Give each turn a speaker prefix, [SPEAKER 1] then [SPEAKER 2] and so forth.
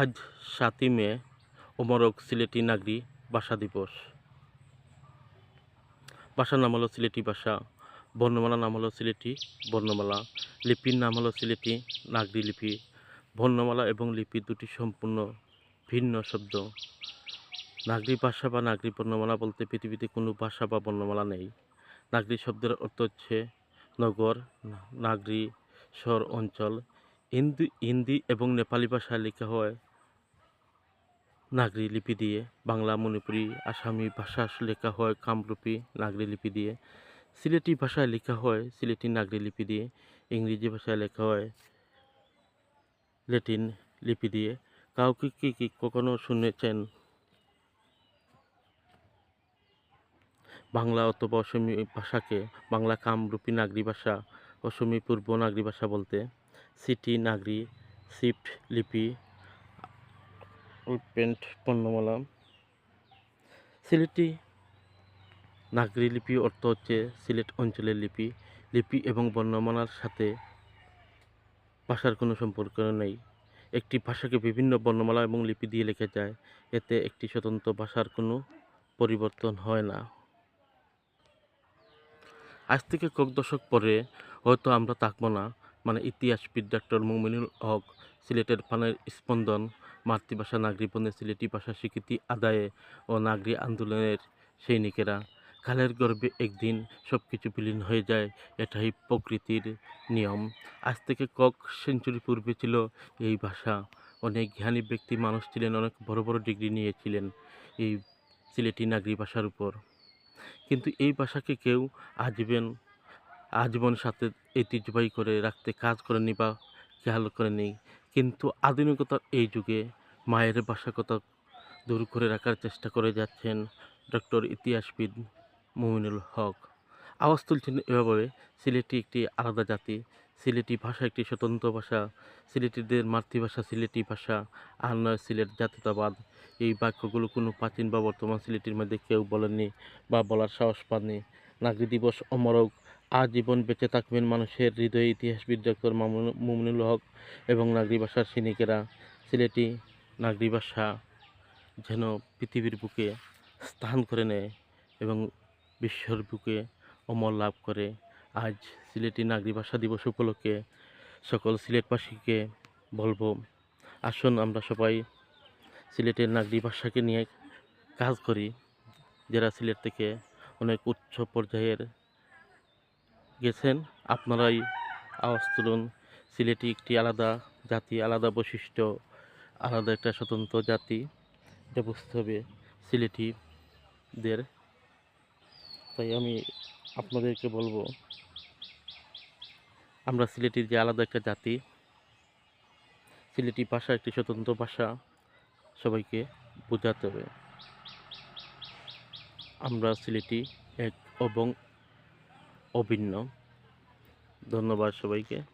[SPEAKER 1] আজ সাতই মে ওমরক সিলেটি নাগরি ভাষা দিবস। ভাষার নাম হলো সিলেটি ভাষা বর্ণমালার নাম হলো সিলেটি বর্ণমালা, লিপির নাম হলো সিলেটি নাগরি লিপি। বর্ণমালা এবং লিপি দুটি সম্পূর্ণ ভিন্ন শব্দ। নাগরি ভাষা বা নাগরি বর্ণমালা বলতে পৃথিবীতে কোনো ভাষা বা বর্ণমালা নেই। নাগরি শব্দের অর্থ হচ্ছে নগর, নাগরি, শহর, অঞ্চল। হিন্দি হিন্দি এবং নেপালি ভাষায় লেখা হয় নাগরি লিপি দিয়ে, বাংলা মণিপুরি আসামি ভাষা লেখা হয় কামরূপী নাগরি লিপি দিয়ে, সিলেটি ভাষায় লেখা হয় সিলেটি নাগরি লিপি দিয়ে, ইংরেজি ভাষায় লেখা হয় ল্যাটিন লিপি দিয়ে। কাউকে কি কি কখনো শুনেছেন? বাংলা অথবা অসমী ভাষাকে, বাংলা কামরূপী নাগরি ভাষা, অসমী পূর্ব নাগরি ভাষা বলতে, সিটি নাগরি, শিফট লিপি পেন্ট পণ্যমালা সিলেটি নাগরি লিপি অর্থ হচ্ছে সিলেট অঞ্চলের লিপি। লিপি এবং বর্ণমালার সাথে ভাষার কোনো সম্পর্ক নেই। একটি ভাষাকে বিভিন্ন বর্ণমালা এবং লিপি দিয়ে লেখা যায়। এতে একটি স্বতন্ত্র ভাষার কোনো পরিবর্তন হয় না। আজ থেকে কয়েক দশক পরে হয়তো আমরা থাকব না। মানে ইতিহাসবিদ ডক্টর মুমিনুল হক, সিলেটের পানের স্পন্দন, মাতৃভাষা বন্ধে সিলেটি ভাষা স্বীকৃতি আদায়ে ও নাগরি আন্দোলনের সৈনিকেরা কালের গর্ভে একদিন সব কিছু বিলীন হয়ে যায়, এটাই প্রকৃতির নিয়ম। আজ থেকে কক সেঞ্চুরি পূর্বে ছিল এই ভাষা। অনেক জ্ঞানী ব্যক্তি মানুষ ছিলেন, অনেক বড় বড় ডিগ্রি নিয়েছিলেন এই সিলেটি নাগরি ভাষার উপর। কিন্তু এই ভাষাকে কেউ আজীবন আজীবন সাথে ঐতিহ্যবাহী করে রাখতে, কাজ করেনি বা খেয়াল করেনি কিন্তু আধুনিকতার এই যুগে মায়ের ভাষা কথা দূর করে রাখার চেষ্টা করে যাচ্ছেন ডক্টর ইতিহাসবিদ মুমিনুল হক। আওয়াজ তুলছেন এভাবে, সিলেটি একটি আলাদা জাতি, সিলেটি ভাষা একটি স্বতন্ত্র ভাষা, সিলেটিদের মাতৃভাষা সিলেটি ভাষা, আর নয় সিলেট জাতীয়তাবাদ। এই বাক্যগুলো কোনো প্রাচীন বা বর্তমান সিলেটির মধ্যে কেউ বলেননি বা বলার সাহস পাননি। নাগরিক দিবস, অমরক আজীবন বেঁচে থাকবেন মানুষের হৃদয়ে ইতিহাসবিদ ডক্টর মুমিনুল হক এবং নাগরিক ভাষার সৈনিকেরা। সিলেটি নাগরিক ভাষা যেন পৃথিবীর বুকে স্থান করে নেয় এবং বিশ্বর বুকে অমর লাভ করে। আজ সিলেটি নাগরিক ভাষা দিবস উপলক্ষে সকল সিলেটবাসীকে বলব, আসুন আমরা সবাই সিলেটের নাগরিক ভাষাকে নিয়ে কাজ করি। যারা সিলেট থেকে অনেক উচ্চ পর্যায়ের গেছেন, আপনারাই আওয়াজ তুলুন। সিলেটি একটি আলাদা জাতি, আলাদা বৈশিষ্ট্য, আলাদা একটা স্বতন্ত্র জাতি, এটা বুঝতে হবে সিলেটিদের। তাই আমি আপনাদেরকে বলব, আমরা সিলেটির যে আলাদা একটা জাতি, সিলেটি ভাষা একটি স্বতন্ত্র ভাষা, সবাইকে বোঝাতে হবে। আমরা সিলেটি এক এবং অভিন্ন। ধন্যবাদ সবাইকে।